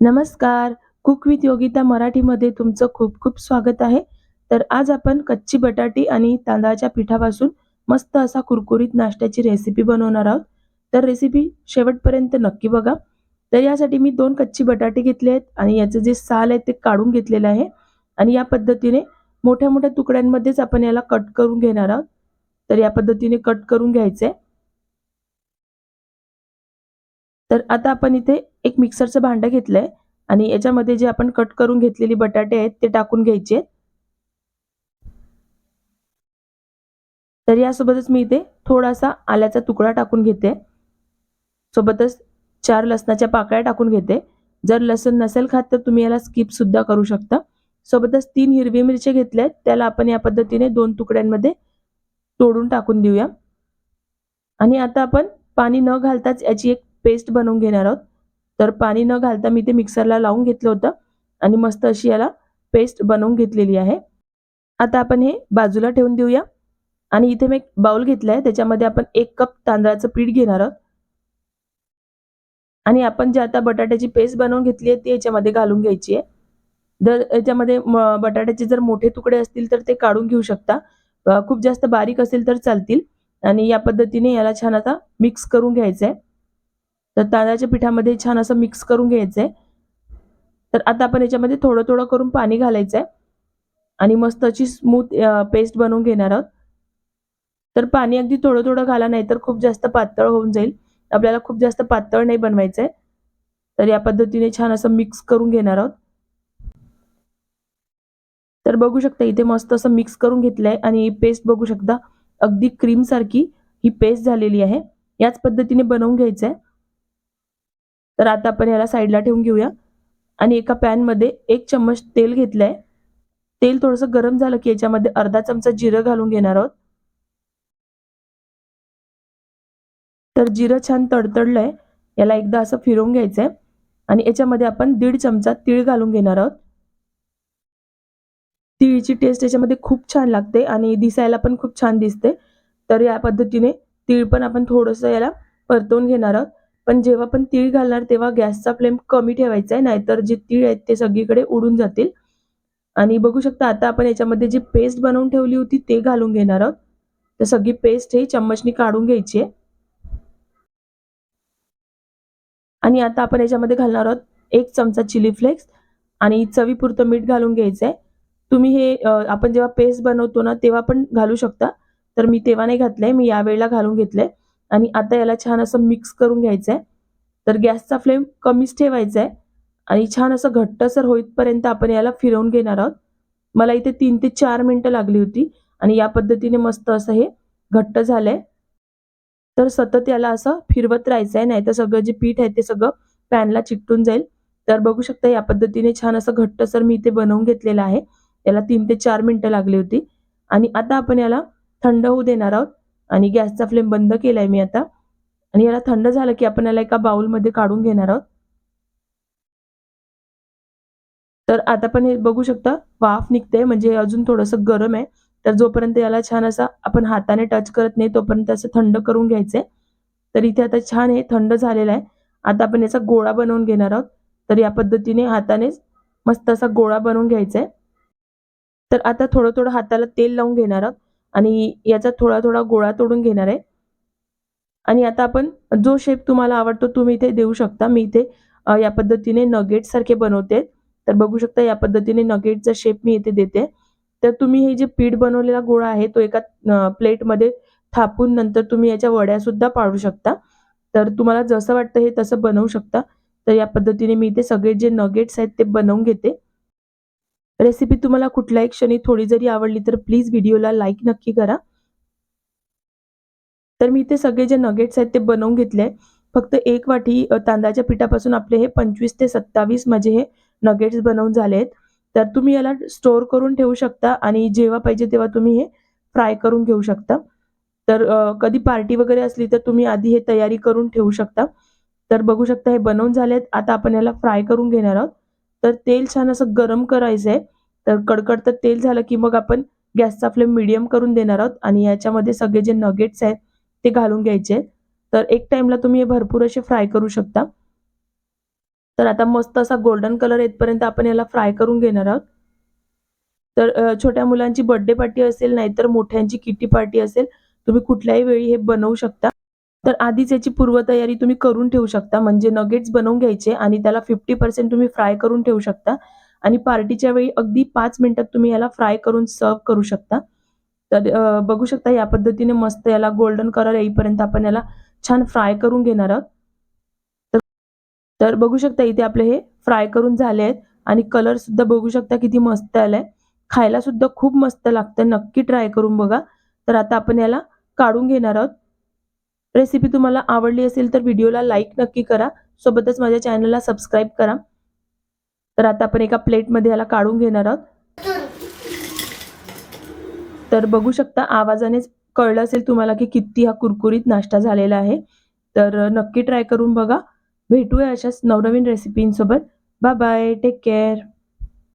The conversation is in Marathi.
नमस्कार. कुक विथ योगिता मराठीमध्ये तुमचं खूप खूप स्वागत आहे. तर आज आपण कच्ची बटाटी आणि तांदळाच्या पिठापासून मस्त असा कुरकुरीत नाश्त्याची रेसिपी बनवणार आहोत. तर रेसिपी शेवटपर्यंत नक्की बघा. तर यासाठी मी दोन कच्ची बटाटे घेतले आहेत आणि याचं जे साल आहे ते काढून घेतलेलं आहे. आणि या पद्धतीने मोठ्या मोठ्या तुकड्यांमध्येच आपण याला कट करून घेणार आहोत. तर या पद्धतीने कट करून घ्यायचंय. तर आता आपण इथे एक मिक्सरचं भांडं घेतलंय आणि याच्यामध्ये जे आपण कट करून घेतलेली बटाटे आहेत ते टाकून घ्यायचे तर यासोबतच मी इथे थोडासा आल्याचा तुकडा टाकून घेते. सोबतच चार लसणाच्या पाकळ्या टाकून घेते. जर लसण नसेल खात तर तुम्ही याला स्किप सुद्धा करू शकता. सोबतच तीन हिरवी मिरची घेतल्या आहेत. त्याला आपण या पद्धतीने दोन तुकड्यांमध्ये तोडून टाकून देऊया. आणि आता आपण पाणी न घालताच याची एक पेस्ट बनवून घेणार आहोत. तर पाणी न घालता मी ते मिक्सरला लावून घेतलं होतं आणि मस्त अशी याला पेस्ट बनवून घेतलेली आहे. आता आपण हे बाजूला ठेवून देऊया. आणि इथे मी एक बाउल घेतला आहे त्याच्यामध्ये आपण एक कप तांदळाचं पीठ घेणार आहोत. आणि आपण जे आता बटाट्याची पेस्ट बनवून घेतली आहे ती याच्यामध्ये घालून घ्यायची आहे. जर याच्यामध्ये बटाट्याचे जर मोठे तुकडे असतील तर ते काढून घेऊ शकता. खूप जास्त बारीक असेल तर चालतील. आणि या पद्धतीने याला छान आता मिक्स करून घ्यायचं आहे तर तांदळाच्या पिठामध्ये छान असं मिक्स करून घ्यायचं आहे तर आता आपण याच्यामध्ये थोडं थोडं करून पाणी घालायचं आहे आणि मस्त अशी स्मूथ पेस्ट बनवून घेणार आहोत. तर पाणी अगदी थोडं थोडं घाला नाही तर खूप जास्त पातळ होऊन जाईल. आपल्याला खूप जास्त पातळ नाही बनवायचंय. तर या पद्धतीने छान असं मिक्स करून घेणार आहोत. तर बघू शकता इथे मस्त असं मिक्स करून घेतलंय. आणि पेस्ट बघू शकता अगदी क्रीम सारखी ही पेस्ट झालेली आहे. याच पद्धतीने बनवून घ्यायचं आहे तर आता आपण याला साईडला ठेवून घेऊया. आणि एका पॅनमध्ये एक चम्मच तेल घेतलंय. तेल थोडंसं गरम झालं की याच्यामध्ये अर्धा चमचा जिरं घालून घेणार आहोत. तर जिरं छान तडतडलंय. याला एकदा असं फिरवून घ्यायचंय. आणि याच्यामध्ये आपण दीड चमचा तीळ घालून घेणार आहोत. तिळीची टेस्ट याच्यामध्ये खूप छान लागते आणि दिसायला पण खूप छान दिसते. तर या पद्धतीने तीळ पण आपण थोडंसं याला परतवून घेणार आहोत. पण जेव्हा पण तीळ घालणार तेव्हा गॅसचा फ्लेम कमी ठेवायचा आहे नाहीतर जे तीळ आहेत ते सगळीकडे उडून जातील. आणि बघू शकता आता आपण याच्यामध्ये जी पेस्ट बनवून ठेवली होती ते घालून घेणार आहोत. तर सगळी पेस्ट ही चम्मचनी काढून घ्यायची आहे. आणि आता आपण याच्यामध्ये घालणार आहोत एक चमचा चिली फ्लेक्स आणि चवीपुरतं मीठ घालून घ्यायचं आहे. तुम्ही हे आपण जेव्हा पेस्ट बनवतो ना तेव्हा पण घालू शकता. तर मी तेव्हा नाही घातलंय मी यावेळेला घालून घेतलंय. आणि आता याला छान असं मिक्स करून घ्यायचं आहे तर गॅसचा फ्लेम कमीच ठेवायचा आहे आणि छान असं घट्टसर होईपर्यंत आपण याला फिरवून घेणार आहोत. मला इथे तीन ते चार मिनटं लागली होती आणि या पद्धतीने मस्त असं हे घट्ट झालंय. तर सतत याला असं फिरवत राहायचं आहे नाहीतर सगळं जे पीठ आहे ते सगळं पॅनला चिकटून जाईल. तर बघू शकता या पद्धतीने छान असं घट्टसर मी इथे बनवून घेतलेलं आहे. याला तीन ते चार मिनटं लागली होती. आणि आता आपण याला थंड होऊ देणार आहोत. आणि गॅसचा फ्लेम बंद केलाय मी आता. आणि याला थंड झालं की आपण याला एका बाउलमध्ये काढून घेणार आहोत. तर आता पण हे बघू शकता वाफ निघते म्हणजे अजून थोडंसं गरम आहे. तर जोपर्यंत याला छान असा आपण हाताने टच करत नाही तोपर्यंत असं थंड करून घ्यायचंय. तर इथे आता छान हे थंड झालेलं आहे. आता आपण याचा गोळा बनवून घेणार आहोत. तर या पद्धतीने हातानेच मस्त असा गोळा बनवून घ्यायचा आहे तर आता थोडं थोडं हाताला तेल लावून घेणार आहोत. आणि याचा थोडा थोडा गोळा तोडून घेणार आहे. आणि आता आपण जो शेप तुम्हाला आवडतो तुम्ही इथे देऊ शकता. मी इथे या पद्धतीने नगेट सारखे बनवते. तर बघू शकता या पद्धतीने नगेटचा शेप मी इथे देते. तर तुम्ही हे जे पीठ बनवलेला गोळा आहे तो एका प्लेटमध्ये थापून नंतर तुम्ही याच्या वड्या सुद्धा पाडू शकता. तर तुम्हाला जसं वाटतं हे तसं बनवू शकता. तर या पद्धतीने मी इथे सगळे जे नगेट्स आहेत ते बनवून घेते. रेसिपी तुम्हाला कुठल्याही क्षणी थोडी जरी आवडली तर प्लीज व्हिडिओला लाईक नक्की करा. तर मी इथे सगळे जे नगेट्स आहेत ते बनवून घेतले फक्त एक वाटी तांदळाच्या पिठापासून आपले हे पंचवीस ते सत्तावीस माझे हे नगेट्स बनवून झाले आहेत. तर तुम्ही याला स्टोअर करून ठेवू शकता आणि जेव्हा पाहिजे तेव्हा तुम्ही हे फ्राय करून घेऊ शकता. तर कधी पार्टी वगैरे असली तर तुम्ही आधी हे तयारी करून ठेवू शकता. तर बघू शकता हे बनवून झालेत आता आपण याला फ्राय करून घेणार आहोत. तर तेल छान असं गरम करायचं आहे तर कडकडतं तेल झालं की मग आपण गॅसचा फ्लेम मिडियम करून देणार आहोत आणि याच्यामध्ये सगळे जे नगेट्स आहेत ते घालून घ्यायचे. तर एक टाइमला तुम्ही हे भरपूर असे फ्राय करू शकता. तर आता मस्त असा गोल्डन कलर येतपर्यंत आपण याला फ्राय करून घेणार आहोत. तर छोट्या मुलांची बर्थडे पार्टी असेल नाहीतर मोठ्यांची किटी पार्टी असेल तुम्ही कुठल्याही वेळी हे बनवू शकता. तर आधीच याची पूर्वतयारी तुम्ही करून ठेवू शकता. म्हणजे नगेट्स बनवून घ्यायचे आणि त्याला फिफ्टी पर्सेंट तुम्ही फ्राय करून ठेवू शकता. आणि पार्टीच्या वेळी अगदी पाच मिनिटात तुम्ही याला फ्राय करून सर्व करू शकता. तर बघू शकता या पद्धतीने मस्त याला गोल्डन कलर येईपर्यंत आपण याला छान फ्राय करून घेणार आहोत. तर- तर बघू शकता इथे आपले हे फ्राय करून झाले आहेत. आणि कलर सुद्धा बघू शकता किती मस्त आलाय. खायला सुद्धा खूप मस्त लागतं. नक्की ट्राय करून बघा. तर आता आपण याला काढून घेणार आहोत. रेसिपी तुम्हाला आवडली असेल तर व्हिडिओला लाईक नक्की करा. सोबतच माझ्या चॅनलला सबस्क्राईब करा. तर आता आपण एका प्लेटमध्ये याला काढून घेणार आहोत. तर बघू शकता आवाजानेच कळलं असेल तुम्हाला की किती हा कुरकुरीत नाश्ता झालेला आहे. तर नक्की ट्राय करून बघा. भेटूया अशाच नवनवीन रेसिपींसोबत बाय बाय टेक केअर